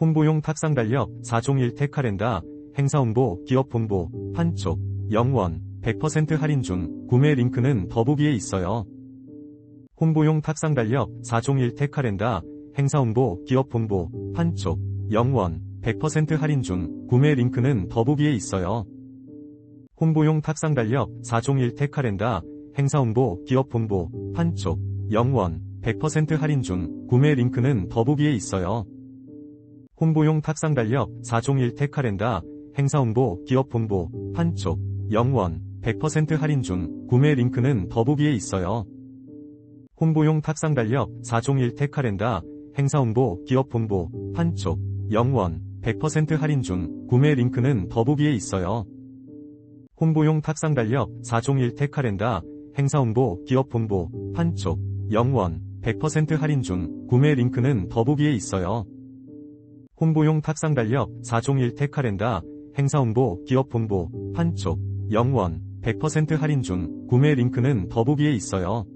홍보용 탁상 달력 4종 1택 카렌다 행사 홍보 기업 홍보 한쪽 영원 100% 할인 중 구매 링크는 더보기에 있어요. 홍보용 탁상 달력 4종 1택 카렌다 행사 홍보 기업 홍보 한쪽 영원 100% 할인 중 구매 링크는 더보기에 있어요. 홍보용 탁상 달력 4종 1택 카렌다 행사 홍보 기업 홍보 한쪽 영원 100% 할인 중 구매 링크는 더보기에 있어요. 홍보용 탁상 달력 4종 1택 카렌다 행사 홍보 기업 홍보 한쪽 영원 100% 할인 중 구매 링크는 더보기에 있어요. 홍보용 탁상 달력 4종 1택 카렌다 행사 홍보 기업 홍보 한쪽 영원 100% 할인 중 구매 링크는 더보기에 있어요. 홍보용 탁상 달력 4종 1택 카렌다 행사 홍보 기업 홍보 한쪽 영원 100% 할인 중 구매 링크는 더보기에 있어요. 홍보용 탁상 달력 4종 1택 카렌다 행사 홍보 기업 홍보 한쪽 영원 100% 할인 중 구매 링크는 더보기에 있어요.